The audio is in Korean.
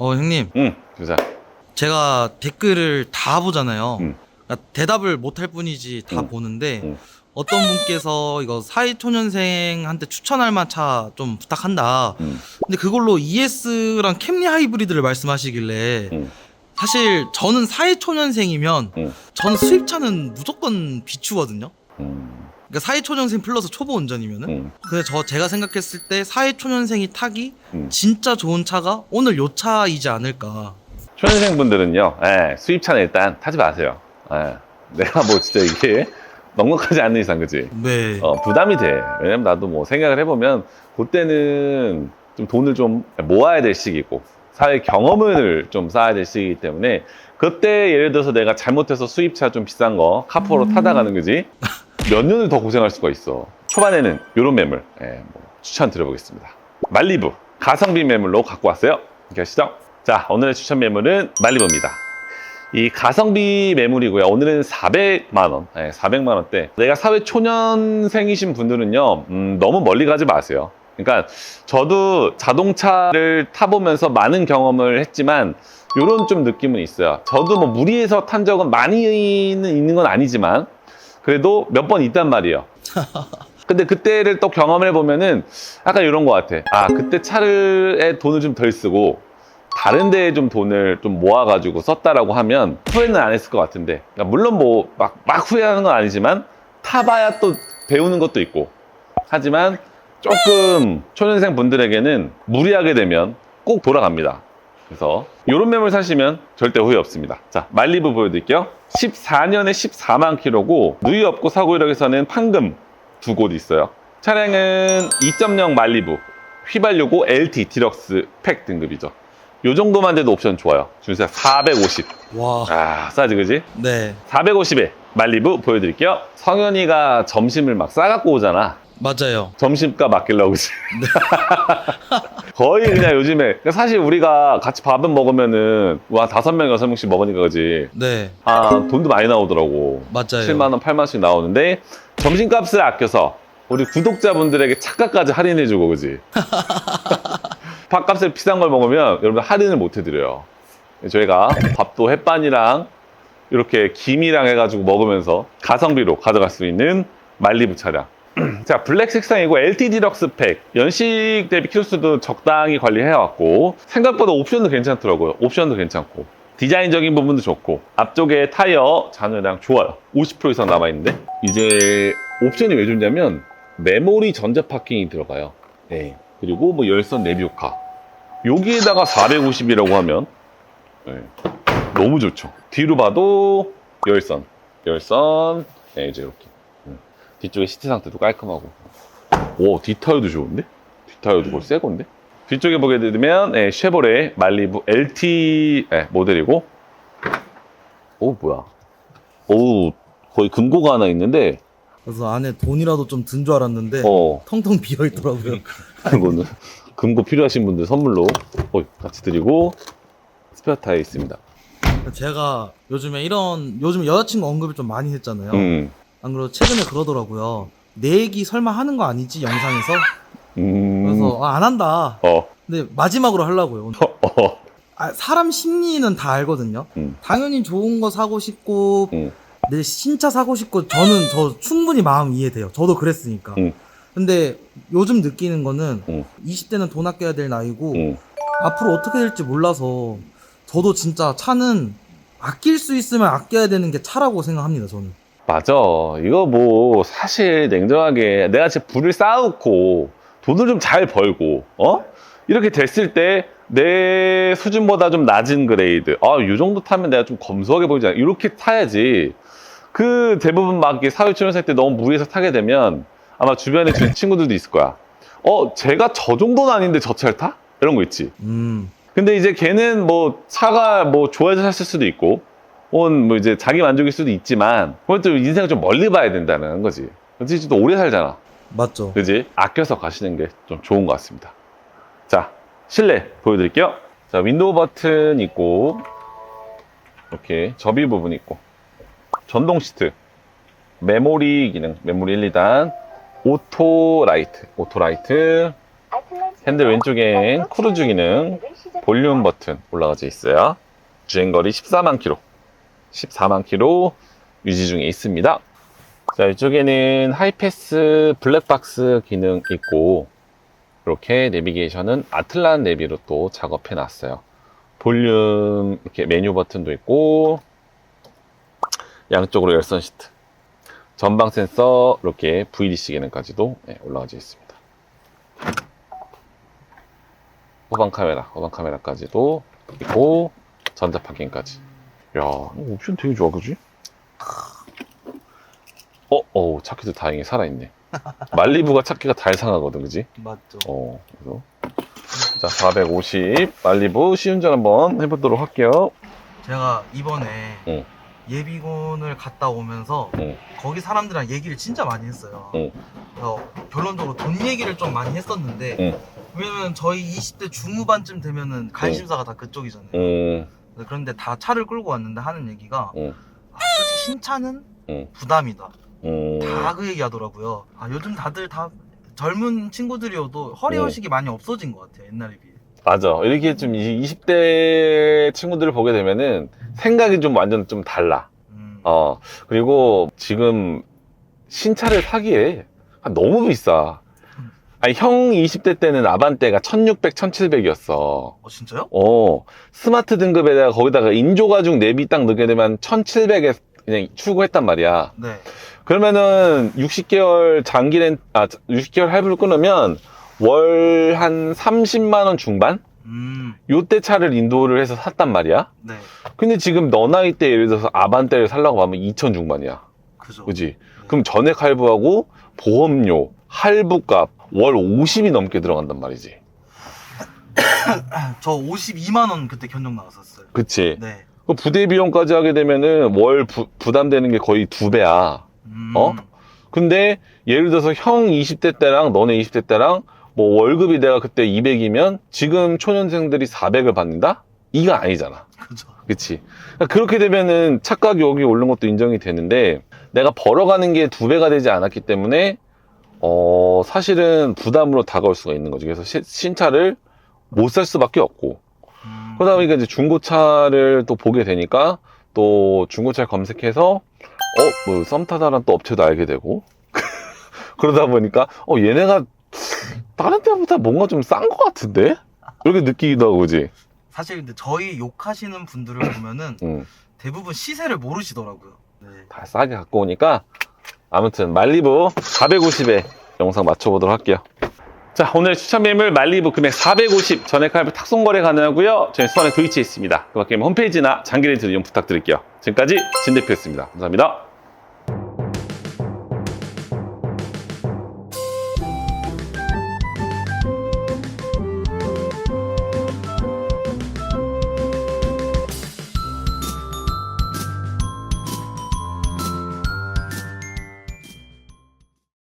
어 형님 응, 주자. 제가 댓글을 다 보잖아요. 음. 그러니까 대답을 못 할 뿐이지 다 음. 보는데 음. 어떤 분께서 이거 사회초년생한테 추천할 만한 차좀 부탁한다. 음. 근데 그걸로 ES랑 캠리 하이브리드를 말씀하시길래 음. 사실 저는 사회초년생이면 음. 전 수입차는 무조건 비추거든요. 음. 그러니까 사회초년생 플러스 초보 운전이면은 음. 근데 저 제가 생각했을 때 사회초년생이 타기 음. 진짜 좋은 차가 오늘 요 차이지 않을까. 초년생 분들은요, 예, 수입차는 일단 타지 마세요. 예, 내가 뭐 진짜 이게 넉넉하지 않는 이상, 그지? 네. 어, 부담이 돼. 왜냐면 나도 뭐 생각을 해보면, 그때는 좀 돈을 좀 모아야 될 시기고, 사회 경험을 좀 쌓아야 될 시기이기 때문에, 그때 예를 들어서 내가 잘못해서 수입차 좀 비싼 거, 카포로 타다가는 거지? 몇 년을 더 고생할 수가 있어. 초반에는 이런 매물, 예, 뭐 추천 드려보겠습니다. 말리부, 가성비 매물로 갖고 왔어요. 하시죠. 자, 오늘의 추천 매물은 말리부입니다. 이 가성비 매물이고요. 오늘은 400만 원, 네, 400만 원대. 내가 사회 초년생이신 분들은요, 음, 너무 멀리 가지 마세요. 그러니까 저도 자동차를 타보면서 많은 경험을 했지만 이런 좀 느낌은 있어요. 저도 뭐 무리해서 탄 적은 많이는 있는 건 아니지만 그래도 몇 번 있단 말이에요. 근데 그때를 또 경험을 해보면은 약간 이런 것 같아. 아, 그때 차를에 돈을 좀 덜 쓰고 다른 데에 좀 돈을 좀 모아가지고 썼다라고 하면 후회는 안 했을 것 같은데. 그러니까 물론 뭐 막, 막 후회하는 건 아니지만 타봐야 또 배우는 것도 있고. 하지만 조금 초년생 분들에게는 무리하게 되면 꼭 돌아갑니다. 그래서 이런 매물 사시면 절대 후회 없습니다. 자, 말리부 보여드릴게요. 14년에 14만 킬로고 누이 없고 사고 이력에서는 판금 두 곳 있어요. 차량은 2.0 말리부 휘발유고 LT 디럭스 팩 등급이죠. 요 정도만 돼도 옵션 좋아요. 준수야 450. 와. 아, 싸지 그지? 네. 450에 말리부 보여드릴게요. 성현이가 점심을 막 싸갖고 오잖아. 맞아요. 점심값 아끼려고 그지? 거의 그냥 요즘에 그러니까 사실 우리가 같이 밥은 먹으면은 와 다섯 명 여섯 명씩 먹으니까 그지? 네. 아 돈도 많이 나오더라고. 맞아요. 7만 원, 8만 원씩 나오는데 점심값을 아껴서 우리 구독자분들에게 차가까지 할인해주고 그지? 밥값을 비싼 걸 먹으면 여러분 할인을 못 해드려요. 저희가 밥도 햇반이랑 이렇게 김이랑 해가지고 먹으면서 가성비로 가져갈 수 있는 말리부 차량. 자, 블랙 색상이고 LT 디럭스 팩. 연식 대비 키로수도 적당히 관리해왔고 생각보다 옵션도 괜찮더라고요. 옵션도 괜찮고 디자인적인 부분도 좋고 앞쪽에 타이어 잔여량 좋아요. 50% 이상 남아있는데 이제 옵션이 왜 좋냐면 메모리 전자 파킹이 들어가요. 네. 그리고 뭐 열선 내비오카. 여기에다가 450이라고 하면 네. 너무 좋죠. 뒤로 봐도 열선, 열선, 네, 이제 이렇게. 음. 뒤쪽에 시트 상태도 깔끔하고. 오, 뒷타이어도 좋은데? 뒷타이어도 거의 새 건데? 뒤쪽에 보게 되면 네, 쉐보레 말리부 LT 네, 모델이고. 오, 뭐야. 오, 거의 금고가 하나 있는데, 그래서 안에 돈이라도 좀 든 줄 알았는데 어, 텅텅 비어 있더라고요. 이거는 금고 필요하신 분들 선물로 어, 같이 드리고, 스페어 타이어 있습니다. 제가 요즘에 이런 요즘 여자친구 언급을 좀 많이 했잖아요. 음, 안 그래도 최근에 그러더라고요. 내 얘기 설마 하는 거 아니지 영상에서? 음, 그래서 아, 안 한다. 어, 근데 마지막으로 하려고요. 어, 어, 아, 사람 심리는 다 알거든요. 음. 당연히 좋은 거 사고 싶고 음. 내 신차 사고 싶고 저는 저 충분히 마음 이해돼요. 저도 그랬으니까. 음. 근데 요즘 느끼는 거는 음. 20대는 돈 아껴야 될 나이고 음. 앞으로 어떻게 될지 몰라서 저도 진짜 차는 아낄 수 있으면 아껴야 되는 게 차라고 생각합니다. 저는. 맞아. 이거 뭐 사실 냉정하게 내가 진짜 부를 쌓고 돈을 좀 잘 벌고 어 이렇게 됐을 때 내 수준보다 좀 낮은 그레이드 아이 정도 타면 내가 좀 검소하게 보이잖아 이렇게 타야지 그 대부분 막 이렇게 사회초년생 때 너무 무리해서 타게 되면 아마 주변에 제 친구들도 있을 거야 어 제가 저 정도는 아닌데 저 차를 타? 이런 거 있지 음. 근데 이제 걔는 뭐 차가 뭐 좋아해서 샀을 수도 있고, 뭐 이제 자기 만족일 수도 있지만, 그것도 인생을 좀 멀리 봐야 된다는 거지. 그치? 또 오래 살잖아. 맞죠. 그지? 아껴서 가시는 게 좀 좋은 것 같습니다. 자, 실내 보여드릴게요. 자, 윈도우 버튼 있고, 이렇게 접이 부분 있고, 전동 시트, 메모리 기능, 메모리 1, 2단, 오토 라이트, 오토 라이트, 핸들 왼쪽엔 크루즈 기능, 볼륨 버튼 올라가져 있어요. 주행거리 14만 킬로, 14만 킬로 유지 중에 있습니다. 자, 이쪽에는 하이패스 블랙박스 기능 있고, 이렇게 내비게이션은 아틀란 내비로 또 작업해 놨어요. 볼륨 이렇게 메뉴 버튼도 있고, 양쪽으로 열선 시트, 전방 센서 이렇게 VDC 기능까지도 네, 올라가져 있습니다. 후방 카메라, 후방 카메라까지도 있고 전자 파킹까지. 야, 옵션 되게 좋아, 그지? 어, 어, 차키도 다행히 살아있네. 말리부가 차키가 다 이상하거든, 그지? 맞죠. 어, 그래서 자, 450 말리부 시운전 한번 해보도록 할게요. 제가 이번에 응. 예비군을 갔다 오면서 응. 거기 사람들이랑 얘기를 진짜 많이 했어요. 응. 그래서 결론적으로 돈 얘기를 좀 많이 했었는데 응. 왜냐면 저희 20대 중후반쯤 되면은 관심사가 다 그쪽이잖아요. 음, 그런데 다 차를 끌고 왔는데 하는 얘기가 응. 아, 솔직히 신차는 응. 부담이다. 음, 다그 얘기 하더라고요. 아, 요즘 다들 다 젊은 친구들이어도 허리 응. 허식이 많이 없어진 것 같아요. 옛날에 비해. 맞아. 이렇게 좀 20대 친구들을 보게 되면은 생각이 좀 완전 좀 달라. 음. 어, 그리고 지금 신차를 사기에 아, 너무 비싸. 아니, 형 20대 때는 아반떼가 1600, 1700이었어. 어 진짜요? 어, 스마트 등급에다가 거기다가 인조가죽 내비 딱 넣게 되면 1700에 그냥 출고했단 말이야. 네. 그러면은 60개월 장기 렌, 아, 60개월 할부를 끊으면 월 한 30만원 중반? 음. 요때 차를 인도를 해서 샀단 말이야. 네. 근데 지금 너 나이 때 예를 들어서 아반떼를 살라고 하면 2천 중반이야. 그죠. 그지? 그럼 전액 할부하고 보험료, 할부값 월 50이 넘게 들어간단 말이지. 저 52만 원 그때 견적 나왔었어요. 그치? 네. 그 부대 비용까지 하게 되면은 월 부, 부담되는 게 거의 두 배야. 음. 어? 근데 예를 들어서 형 20대 때랑 너네 20대 때랑 뭐 월급이 내가 그때 200이면 지금 초년생들이 400을 받는다? 이거 아니잖아. 그죠. 그치? 그러니까 그렇게 되면은 차 가격이 오른 것도 인정이 되는데 내가 벌어가는 게 두 배가 되지 않았기 때문에 어 사실은 부담으로 다가올 수가 있는 거지. 그래서 시- 신차를 못 살 수밖에 없고 음. 그러다 보니까 이제 중고차를 또 보게 되니까 또 중고차를 검색해서 어, 뭐 썸타다란 또 업체도 알게 되고 그러다 보니까 어 얘네가 다른 때보다 뭔가 좀 싼 것 같은데 이렇게 느끼기도 하고 그지? 사실 근데 저희 욕하시는 분들을 보면은 응. 대부분 시세를 모르시더라고요. 네. 다 싸게 갖고 오니까 아무튼 말리부 450에 영상 맞춰보도록 할게요. 자 오늘 추천 매물 말리부 금액 450 전액 할부 탁송 거래 가능하고요. 저희 수원에 도이치에 있습니다. 그 밖에 홈페이지나 장기 렌트 이용 부탁드릴게요. 지금까지 진 대표였습니다. 감사합니다.